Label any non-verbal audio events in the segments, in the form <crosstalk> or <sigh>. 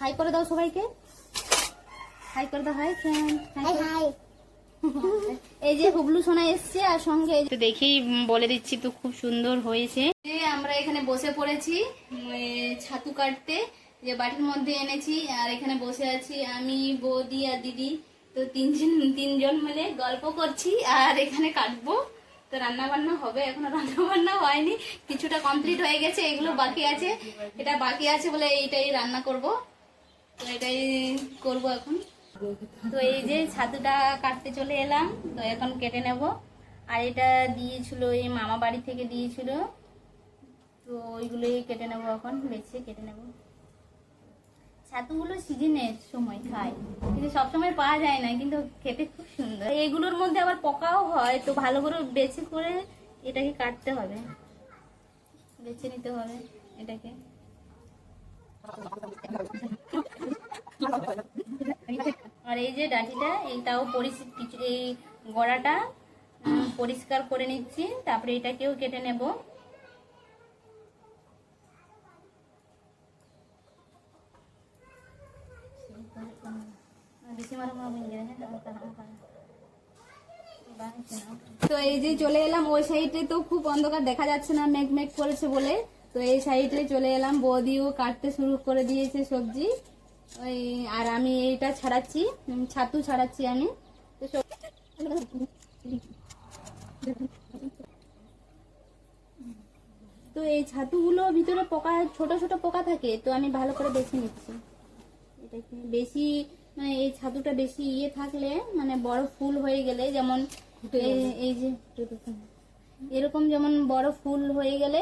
High করে দাও সবাইকে। হাই করে দাও হাই ফ্রেন্ড হাই হাই <laughs> এই যে হুবলু সোনা এসছে আর সঙ্গে দেখেই বলে দিচ্ছি তো খুব সুন্দর হয়েছে। যে আমরা এখানে বসে পড়েছি ছাতু কাটতে। যে বাটির মধ্যে এনেছি আর এখানে বসে আছি আমি বৌদি আর দিদি। তো তিনজন তিনজন মিলে গল্প করছি আর এখানে কাটবো। তো রান্না বান্না হবে এখনও রান্না বান্না হয়নি। কিছুটা কমপ্লিট হয়ে গেছে এগুলো বাকি আছে। এটা বাকি আছে বলে এইটাই রান্না করব। তো এটাই করব এখন। তো <laughs> এই যে ছাতুটা কাটতে চলে এলাম তো এখন কেটে নেব। আর এটা দিয়েছিল এই মামা বাড়ি থেকে দিয়েছিল। তো ওইগুলোই কেটে নেব এখন বেছে কেটে নেব। ছাতুগুলো সিজনের সময় খাই কিন্তু সবসময় পাওয়া যায় না কিন্তু খেতে খুব সুন্দর। এগুলোর মধ্যে আবার পোকাও হয় তো ভালো করে বেছে করে এটাকে কাটতে হবে। বেছে নিতে হবে এটাকে। আর এই যে ডাঁটিটা এইটাও পরিষ্কার কিছু, এই গড়াটা পরিষ্কার করে নিচ্ছি, তারপরে এটাকেও কেটে নেব। তো এই যে চলে এলাম, ওই সাইডে তো খুব অন্ধকার দেখা যাচ্ছে না মেঘ মেঘ করেছে বলে। তো এই সাইডে চলে এলাম, বৌদিও কাটতে শুরু করে দিয়েছে সবজি। ওই আর আমি এইটা ছাড়াচ্ছি ছাতু ছাড়াচ্ছি আমি। তো সব- তো এই ছাতুগুলো ভিতরে পোকা ছোট ছোট পোকা থাকে তো আমি ভালো করে বেছে নিচ্ছি। বেশি মানে এই ছাতুটা বেশি ইয়ে থাকলে মানে বড় ফুল হয়ে গেলে যেমন এই যে এরকম যেমন বড় ফুল হয়ে গেলে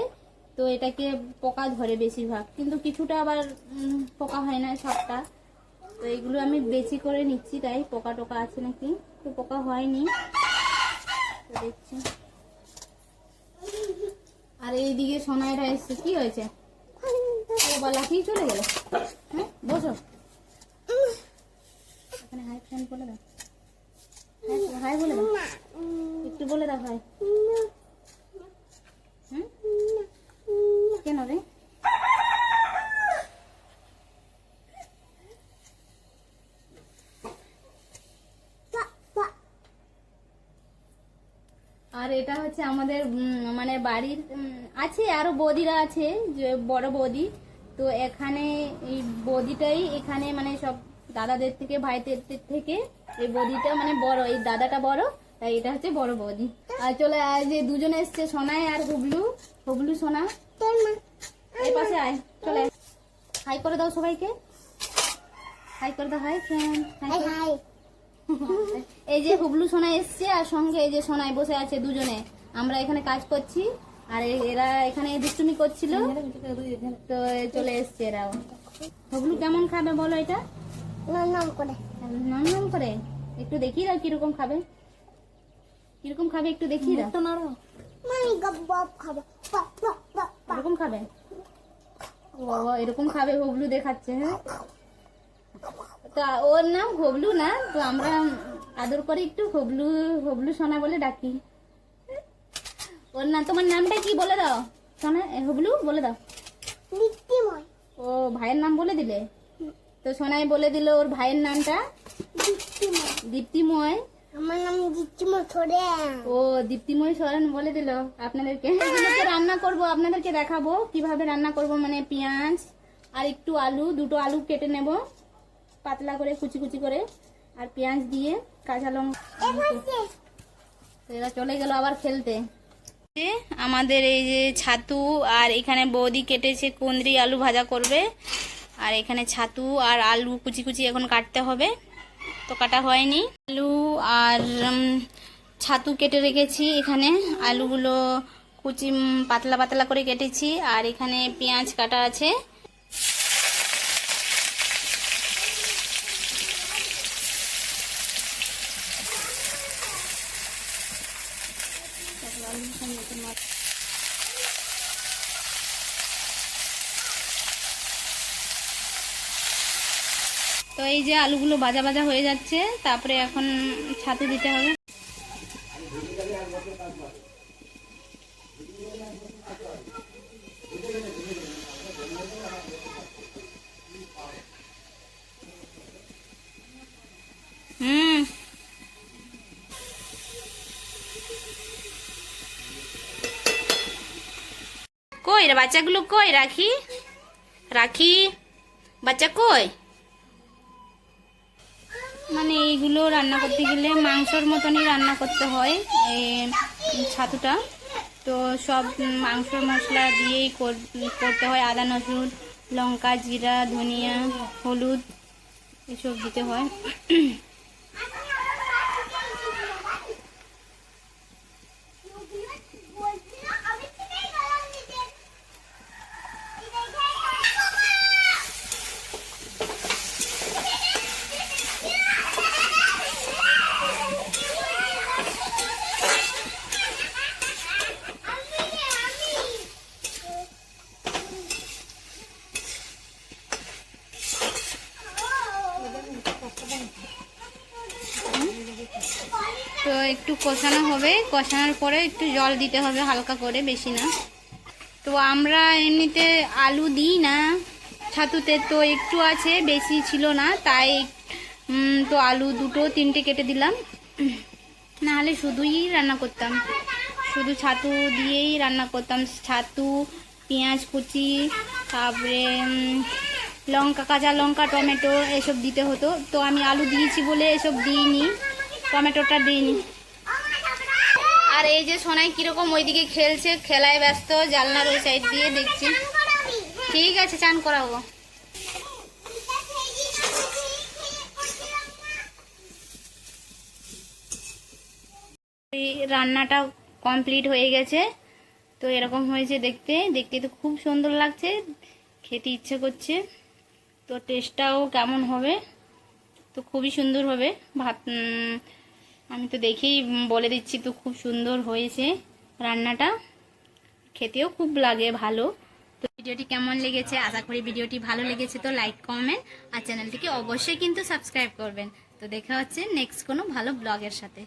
তো এটাকে পোকা ধরে বেশিরভাগ। কিন্তু কিছুটা আবার পোকা হয় না সবটা। তো এগুলো আমি বেশি করে নিচ্ছি তাই, পোকা টোকা আছে নাকি? তো পোকা হয়নি। দেখছি। আর এইদিকে সোনাইরা এসছে, কি হয়েছে? ও লাফিয়ে চলে গেল? হ্যাঁ বসো। হাই বলে দাও। হাই- হাই বলে দাও। একটু বলে দাও, হাই। আর এটা হচ্ছে আমাদের মানে বাড়ির আছে, আরও বৌদিরা আছে, যে বড় বৌদি। তো এখানে এই বৌদিটাই এখানে মানে সব দাদাদের থেকে, ভাইদের থেকে এই বৌদিটা মানে বড়, এই দাদাটা বড়, তাই এটা হচ্ছে বড় বৌদি। আর চলে, আয়, যে দুজনে এসছে, সোনাই আর হুবলু। হুবলু, সোনা, এই পাশে আয়, চলে হাই করে দাও সবাইকে। হাই করে দাও, হাই ফ্রেন্ড হাই। <laughs> এই যে হুবলু সোনা এসছে আর সঙ্গে এই যে সোনাই বসে আছে দুজনে। আমরা এখানে কাজ করছি আর এরা এখানে দুষ্টুমি করছিল। তো চলে এসছে এরাও। হুবলু কেমন খাবে বলো এটা? নাম নাম করে। নাম করে? একটু দেখি দাও কীরকম খাবে। কীরকম খাবে একটু দেখি দাও। এরকম খাবে? ও এরকম খাবে হবলু দেখাচ্ছে হ্যাঁ? তো ওর নাম হবলু না তো আমরা আদর করে একটু হবলু হবলু সোনা বলে ডাকি। ওর নাম তোমার নামটা কি বলে দাও? সোনা হবলু বলে দাও। ও ভাইয়ের নাম বলে দিলে? তো সোনাই বলে দিল ওর ভাইয়ের নামটা? দীপ্তিময়। আমার নাম দীপ্তিময় থরে ও দীপ্তিময় সরেন বলে দিল। আপনাদেরকে রান্না করব আপনাদেরকে দেখাবো। কীভাবে রান্না করব মানে পেঁয়াজ আর একটু আলু দুটো আলু কেটে নেব। পাতলা করে কুচি কুচি করে আর পেঁয়াজ দিয়ে কাঁচা লঙ্কা এরা চলে গেল আবার খেলতে। আমাদের এই যে ছাতু আর এখানে বৌদি কেটেছে কুন্দ্রি আলু ভাজা করবে। আর এখানে ছাতু আর আলু কুচি কুচি এখন কাটতে হবে। তো কাটা হয়নি। আলু আর ছাতু কেটে রেখেছি এখানে। আলুগুলো কুচি পাতলা পাতলা করে কেটেছি। আর এখানে পেঁয়াজ কাটা আছে। তো এই যে আলুগুলো বাজা ভাজা হয়ে যাচ্ছে তারপরে এখন ছাতে দিতে হবে। কই বাচ্চাগুলো কই, রাখি? রাখি? বাচ্চা কই? মানে এইগুলো রান্না করতে গেলে মাংসর মতনই রান্না করতে হয় ছাতুটা। তো সব মাংসর মশলা দিয়েই কর- করতে হয়, আদা, রসুন, লঙ্কা, জিরা, ধনিয়া, হলুদ, এসব দিতে হয়। তো একটু কষানো হবে। কষানোর পরে একটু জল দিতে হবে হালকা করে, বেশি না। তো আমরা এমনিতে আলু দিই না। ছাতুতে তো একটু আছে, বেশি ছিল না। তাই তো আলু দুটো, তিনটে কেটে দিলাম। নাহলে শুধুই রান্না করতাম। শুধু ছাতু দিয়েই রান্না করতাম। ছাতু, পেঁয়াজ কুচি, তারপরে লঙ্কা, কাঁচা লঙ্কা, টমেটো, এসব দিতে হতো। তো আমি আলু দিয়েছি বলে এসব দিইনি। টমেটোটা দিইনি। আর এই যে সোনাই কীরকম ওইদিকে খেলছে, খেলায় ব্যস্ত, জানলার ওই সাইড দিয়ে দেখছি। ঠিক আছে, চান করাবো। রান্নাটা কমপ্লিট হয়ে গেছে। তো এরকম হয়েছে দেখতে। দেখতে তো খুব সুন্দর লাগছে। খেতে ইচ্ছে করছে। তো টেস্টটাও কেমন হবে? তো খুবই সুন্দর হবে। ভাত আমি তো দেখেই বলে দিচ্ছি, তো খুব সুন্দর হয়েছে রান্নাটা। খেতেও খুব লাগে, ভালো। তো ভিডিওটি কেমন লেগেছে? আশা করি ভিডিওটি ভালো লেগেছে, তো লাইক কমেন্ট আর চ্যানেলটিকে অবশ্যই কিন্তু সাবস্ক্রাইব করবেন। তো দেখা হচ্ছে নেক্সট কোনো ভালো ব্লগের সাথে।